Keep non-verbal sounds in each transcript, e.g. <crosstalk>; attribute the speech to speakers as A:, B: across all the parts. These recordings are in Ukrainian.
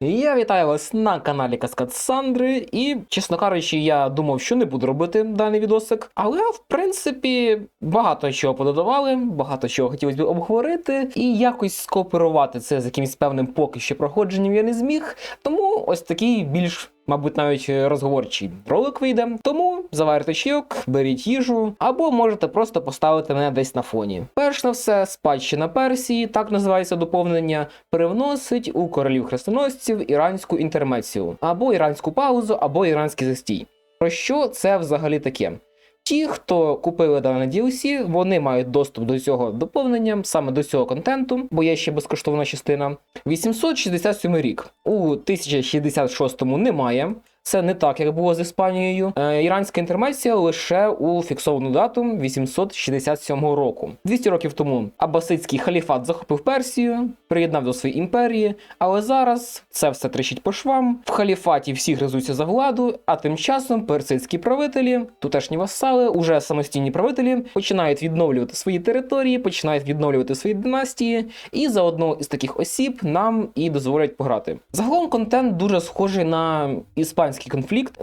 A: Я вітаю вас на каналі Каскад Сандри, і, чесно кажучи, я думав, що не буду робити даний відосик, але в принципі багато чого пододавали, багато чого хотілося б обговорити, і якось скооперувати це з якимось певним поки що проходженням я не зміг. Тому ось такий більш. Мабуть, навіть розговорчий ролик вийде. Тому заварите чайок, беріть їжу, або можете просто поставити мене десь на фоні. Перш на все, спадщина Персії, так називається доповнення, привносить у королів хрестоносців іранську інтермецію, або іранську паузу, або іранський застій. Про що це взагалі таке? Ті, хто купили дане DLC, вони мають доступ до цього доповнення, саме до цього контенту, бо є ще безкоштовна частина. 867 рік. У 1066-му немає. Це не так, як було з Іспанією. Е, іранська інтермеція лише у фіксовану дату 867 року. 200 років тому Абасидський халіфат захопив Персію, приєднав до своєї імперії, але зараз це все трещить по швам. В халіфаті всі гризуться за владу, а тим часом персидські правителі, тутешні васали, уже самостійні правителі, починають відновлювати свої території, починають відновлювати свої династії, і за одного із таких осіб нам і дозволять пограти. Загалом контент дуже схожий на іспанський конфлікт.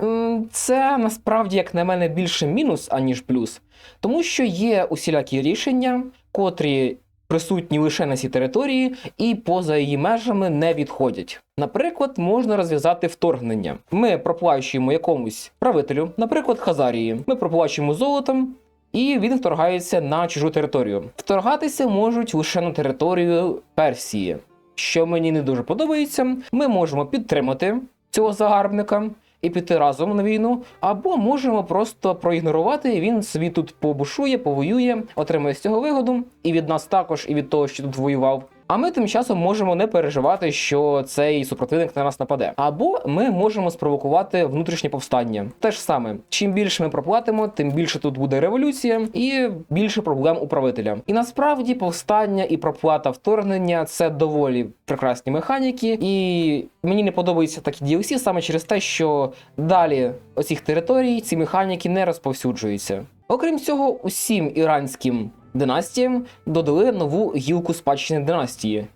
A: Це насправді, як на мене, більше мінус, аніж плюс, тому що є усілякі рішення, котрі присутні лише на цій території і поза її межами не відходять. Наприклад, можна розв'язати вторгнення. Ми проплачуємо якомусь правителю, наприклад, Хазарії. Ми проплачуємо золотом. І він вторгається на чужу територію. Вторгатися можуть лише на територію Персії, що мені не дуже подобається. Ми можемо підтримати цього загарбника і піти разом на війну, або можемо просто проігнорувати. Він собі тут побушує, повоює, отримує з цього вигоду, і від нас також, і від того, що тут воював. А ми тим часом можемо не переживати, що цей супротивник на нас нападе. Або ми можемо спровокувати внутрішнє повстання. Те ж саме, чим більше ми проплатимо, тим більше тут буде революція і більше проблем у правителя. І насправді повстання і проплата вторгнення це доволі прекрасні механіки, і мені не подобається такі DLC саме через те, що далі оцих територій ці механіки не розповсюджуються. Окрім цього, усім іранським династіям додали нову гілку спадщини династії.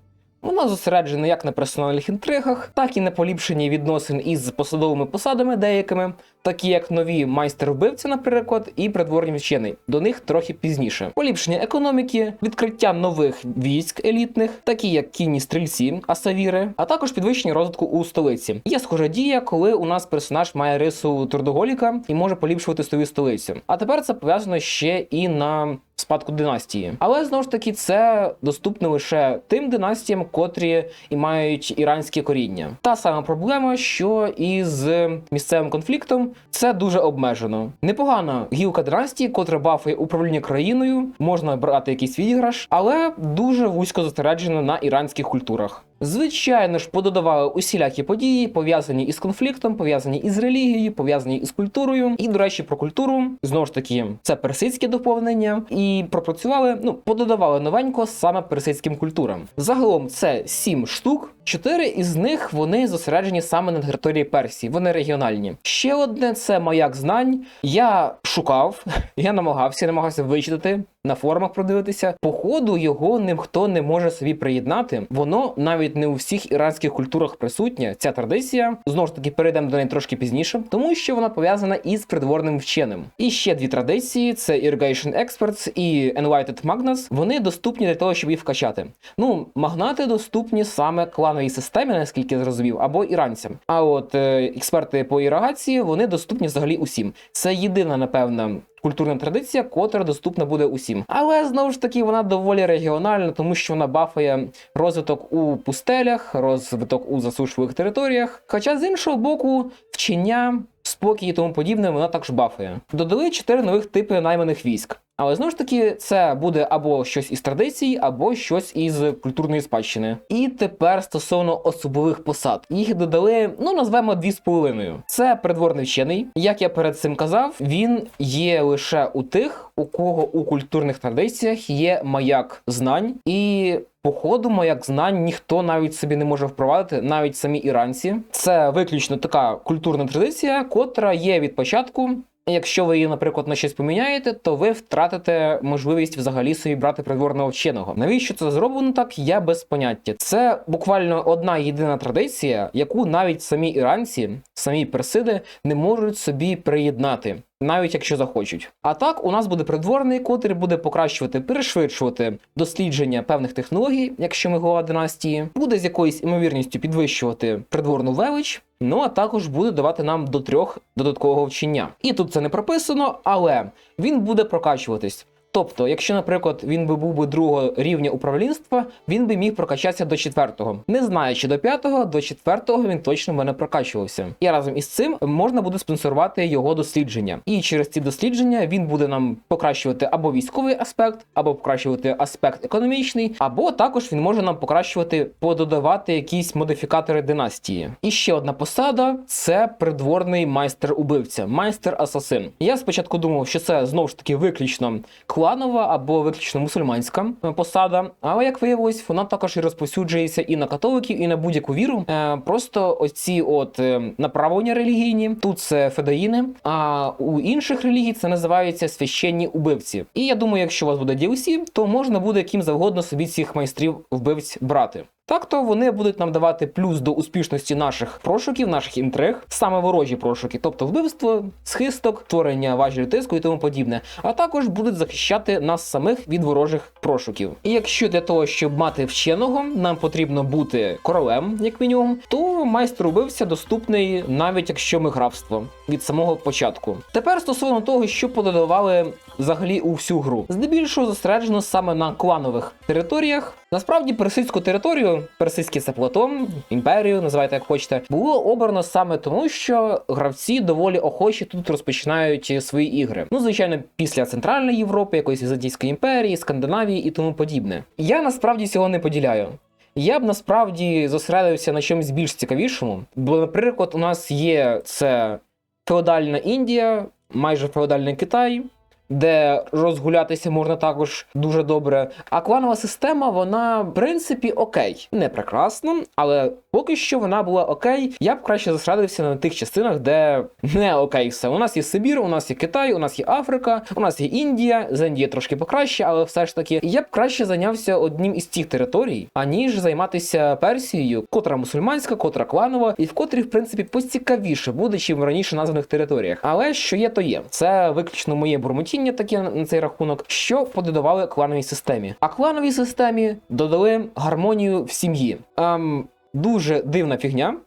A: Вона зосереджена як на персональних інтригах, так і на поліпшенні відносин із посадовими посадами деякими, такі як нові майстер-вбивці, наприклад, і придворні вчений. До них трохи пізніше. Поліпшення економіки, відкриття нових військ елітних, такі як кінні стрільці, асавіри, а також підвищення розвитку у столиці. Є схожа дія, коли у нас персонаж має рису трудоголіка і може поліпшувати свою столицю. А тепер це пов'язано ще і на спадку династії. Але знову ж таки, це доступно лише тим династіям, котрі і мають іранське коріння. Та сама проблема, що і з місцевим конфліктом, це дуже обмежено. Непогана гілка династії, котра бафує управління країною, можна брати якийсь відіграш, але дуже вузько зосереджено на іранських культурах. Звичайно ж, пододавали усілякі події, пов'язані із конфліктом, пов'язані із релігією, пов'язані із культурою. І, до речі, про культуру знову ж таки це персидське доповнення, і пропрацювали, ну пододавали новенько саме персидським культурам. Загалом це сім штук. Чотири із них вони зосереджені саме на території Персії, вони регіональні. Ще одне це маяк знань. Я шукав, <laughs> я намагався, намагався вичитати. На форумах продивитися, походу його ніхто не може собі приєднати. Воно навіть не у всіх іранських культурах присутнє. Ця традиція знову ж таки перейдемо до неї трошки пізніше, тому що вона пов'язана із придворним вченим. І ще дві традиції: це Irrigation Experts і Enlightened Magnus. Вони доступні для того, щоб їх вкачати. Ну, магнати доступні саме клановій системі, наскільки я зрозумів, або іранцям. А от е, експерти по іригації вони доступні взагалі усім. Це єдина, напевно, культурна традиція, котра доступна буде усім. Але знову ж таки вона доволі регіональна, тому що вона бафає розвиток у пустелях, розвиток у засушливих територіях. Хоча з іншого боку, вчення, спокій і тому подібне вона також бафає. Додали чотири нових типи найманих військ. Але знову ж таки, це буде або щось із традицій, або щось із культурної спадщини. І тепер стосовно особових посад, їх додали, ну назвемо дві з половиною. Це придворний вчений. Як я перед цим казав, він є лише у тих, у кого у культурних традиціях є маяк знань і. Походу, маяк знань ніхто навіть собі не може впровадити, навіть самі іранці. Це виключно така культурна традиція, котра є від початку Якщо ви її, наприклад, на щось поміняєте, то ви втратите можливість взагалі собі брати придворного вченого. Навіщо це зроблено так? Я без поняття. Це буквально одна єдина традиція, яку навіть самі іранці, самі персиди не можуть собі приєднати. Навіть якщо захочуть. А так, у нас буде придворний, котрий буде покращувати, перешвидшувати дослідження певних технологій, якщо ми голова династії, буде з якоюсь імовірністю підвищувати придворну велич. Ну а також буде давати нам до трьох додаткового вчення. І тут це не прописано, але він буде прокачуватись. Тобто, якщо, наприклад, він би був би другого рівня управлінства, він би міг прокачатися до четвертого. Не знаю, чи до п'ятого, до четвертого він точно мене прокачувався. І разом із цим можна буде спонсорувати його дослідження. І через ці дослідження він буде нам покращувати або військовий аспект, або покращувати аспект економічний, або також він може нам покращувати, пододавати якісь модифікатори династії. І ще одна посада це придворний майстер-убивця, майстер-асасин. Я спочатку думав, що це знову ж таки виключно кланова або виключно мусульманська е, посада. Але як виявилось, вона також і розповсюджується і на католиків, і на будь-яку віру. Е, Просто оці от е, направлення релігійні, тут це федаїни, а у інших релігій це називається священні убивці. І я думаю, якщо у вас буде DLC, то можна буде яким завгодно собі цих майстрів вбивць брати. Так то вони будуть нам давати плюс до успішності наших прошуків, наших інтриг, саме ворожі прошуки, тобто вбивство, схисток, творення важелю тиску і тому подібне, а також будуть захищати нас самих від ворожих прошуків. І якщо для того, щоб мати вченого, нам потрібно бути королем, як мінімум, то майстер убивця доступний навіть якщо ми графство від самого початку. Тепер стосовно того, що пододавали взагалі у всю гру, здебільшого зосереджено саме на кланових територіях. Насправді персидську територію, персидське це плато, імперію, називайте як хочете, було обрано саме тому, що гравці доволі охочі тут розпочинають свої ігри. Ну, звичайно, після Центральної Європи, якоїсь Візантійської імперії, Скандинавії і тому подібне. Я насправді цього не поділяю. Я б насправді зосередився на чомусь більш цікавішому, бо, наприклад, у нас є це феодальна Індія, майже феодальний Китай, де розгулятися можна також дуже добре. А кланова система, вона, в принципі, окей. Не прекрасна, але поки що вона була окей. Я б краще зосередився на тих частинах, де не окей все. У нас є Сибір, у нас є Китай, у нас є Африка, у нас є Індія. З Індії трошки покраще, але все ж таки. Я б краще зайнявся одним із цих територій, аніж займатися Персією, котра мусульманська, котра кланова, і в котрій, в принципі, поцікавіше буде, чим в раніше названих територіях. Але що є, то є. Це виключно моє бурмотіння таке на цей рахунок, що пододавали клановій системі. А клановій системі додали гармонію в сім'ї. Ем, дуже дивна фігня.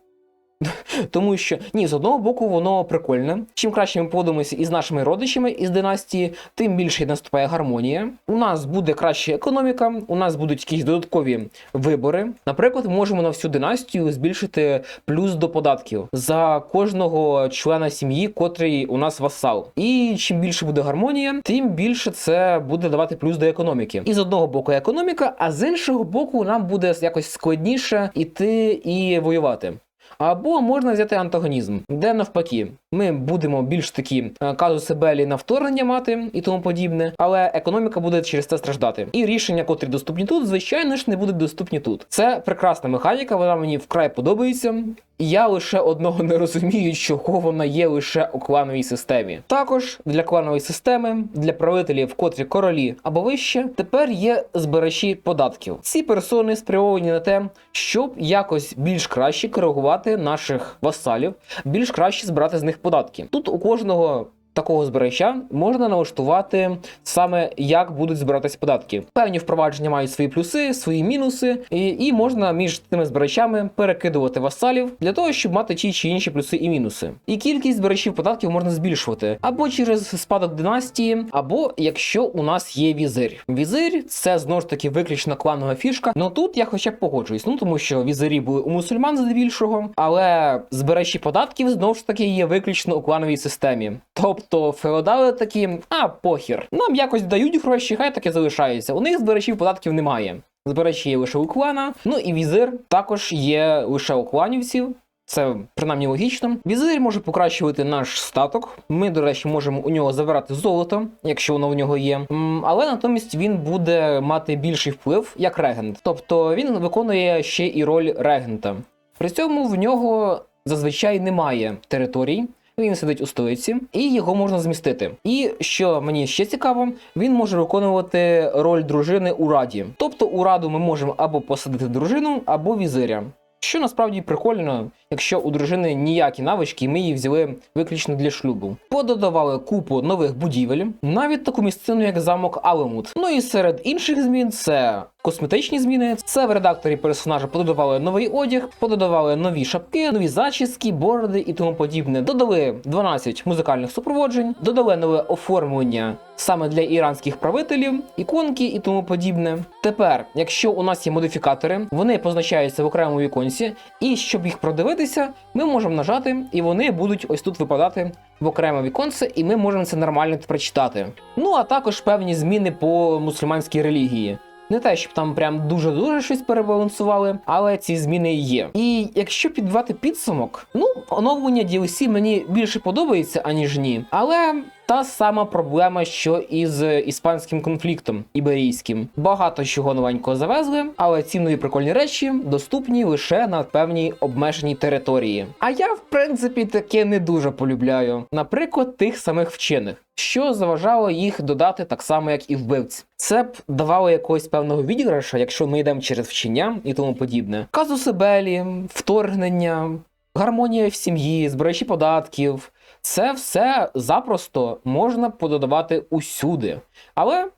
A: <laughs> Тому що ні, з одного боку, воно прикольне. Чим краще ми поводимося із нашими родичами із династії, тим більше наступає гармонія. У нас буде краща економіка, у нас будуть якісь додаткові вибори. Наприклад, можемо на всю династію збільшити плюс до податків за кожного члена сім'ї, котрий у нас васал. І чим більше буде гармонія, тим більше це буде давати плюс до економіки. І з одного боку економіка, а з іншого боку, нам буде якось складніше іти і воювати. Або можна взяти антагонізм, де навпаки, ми будемо більш такі е, казуси белі на вторгнення мати і тому подібне, але економіка буде через це страждати. І рішення, котрі доступні тут, звичайно ж, не будуть доступні тут. Це прекрасна механіка, вона мені вкрай подобається. Я лише одного не розумію, чого вона є лише у клановій системі. Також для кланової системи, для правителів, котрі королі або вище, тепер є збирачі податків. Ці персони спрямовані на те, щоб якось більш краще коригувати наших васалів, більш краще збирати з них податки. Тут у кожного. Такого збирача можна налаштувати саме як будуть збиратись податки. Певні впровадження мають свої плюси, свої мінуси, і, і можна між цими збирачами перекидувати васалів для того, щоб мати ті чи інші плюси і мінуси. І кількість збирачів податків можна збільшувати або через спадок династії, або якщо у нас є візир. Візир це знову ж таки виключно кланова фішка. Ну тут я хоча б погоджуюсь, ну тому що візирі були у мусульман здебільшого, але збирачі податків знову ж таки є виключно у клановій системі. Тобто феодали такі, а похір. Нам якось дають гроші, хай таке залишається. У них збирачів податків немає. Збирачі є лише у клана. Ну і візир також є лише у кланівців. Це принаймні логічно. Візир може покращувати наш статок. Ми, до речі, можемо у нього забирати золото, якщо воно в нього є. Але натомість він буде мати більший вплив як регент. Тобто він виконує ще і роль регента. При цьому в нього зазвичай немає територій. Він сидить у столиці, і його можна змістити. І що мені ще цікаво, він може виконувати роль дружини у раді. Тобто у раду ми можемо або посадити дружину, або візиря. Що насправді прикольно, якщо у дружини ніякі навички, ми її взяли виключно для шлюбу. Пододавали купу нових будівель, навіть таку місцину, як замок Алемут. Ну і серед інших змін це косметичні зміни. Це в редакторі персонажа пододавали новий одяг, пододавали нові шапки, нові зачіски, бороди і тому подібне. Додали 12 музикальних супроводжень, додали нове оформлення саме для іранських правителів, іконки і тому подібне. Тепер, якщо у нас є модифікатори, вони позначаються в окремому віконці, і щоб їх продивитися, ми можемо нажати, і вони будуть ось тут випадати в окреме віконце, і ми можемо це нормально прочитати. Ну а також певні зміни по мусульманській релігії. Не те, щоб там прям дуже-дуже щось перебалансували, але ці зміни є. І якщо підбивати підсумок, ну оновлення DLC мені більше подобається, аніж ні. Але та сама проблема, що і з іспанським конфліктом іберійським. Багато чого новенького завезли, але ці нові прикольні речі доступні лише на певній обмеженій території. А я, в принципі, таке не дуже полюбляю. Наприклад, тих самих вчених. Що заважало їх додати так само, як і вбивць. Це б давало якогось певного відіграша, якщо ми йдемо через вчення і тому подібне. Казуси Белі, вторгнення, гармонія в сім'ї, збирачі податків. Це все запросто можна пододавати усюди. Але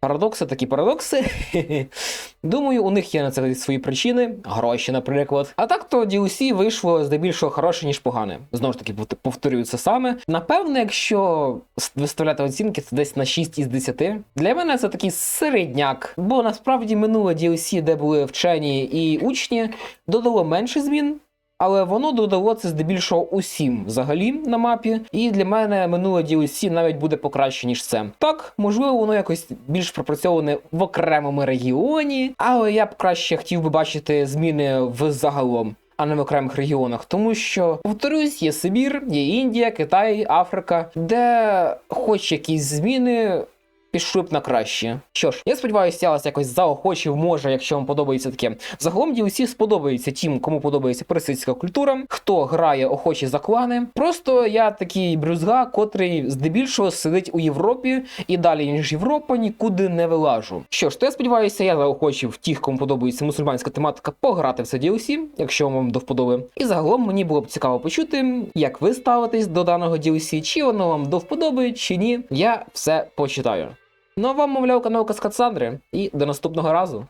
A: парадокси такі парадокси. <laughs> Думаю, у них є на це свої причини, гроші, наприклад. А так то DLC вийшло здебільшого хороше, ніж погане. Знову ж таки, повторюю це саме. Напевно, якщо виставляти оцінки, це десь на 6 із 10. Для мене це такий середняк, бо насправді минуле DLC, де були вчені і учні, додало менше змін. Але воно додало це здебільшого усім взагалі на мапі. І для мене минуле DLC навіть буде покраще, ніж це. Так, можливо, воно якось більш пропрацьоване в окремому регіоні, але я б краще хотів би бачити зміни в загалом. А не в окремих регіонах, тому що повторюсь, є Сибір, є Індія, Китай, Африка, де хоч якісь зміни пішли на краще. Що ж, я сподіваюся, я вас якось заохочив, може, якщо вам подобається таке. Загалом DLC сподобається тим, кому подобається персидська культура, хто грає охочі за клани. Просто я такий брюзга, котрий здебільшого сидить у Європі і далі, ніж Європа, нікуди не вилажу. Що ж, то я сподіваюся, я заохочив тих, кому подобається мусульманська тематика, пограти в це DLC, якщо вам до вподоби. І загалом мені було б цікаво почути, як ви ставитесь до даного DLC, чи воно вам до вподоби, чи ні. Я все почитаю. Ну а вам, мовляв, канал Каскад Сандри, і до наступного разу.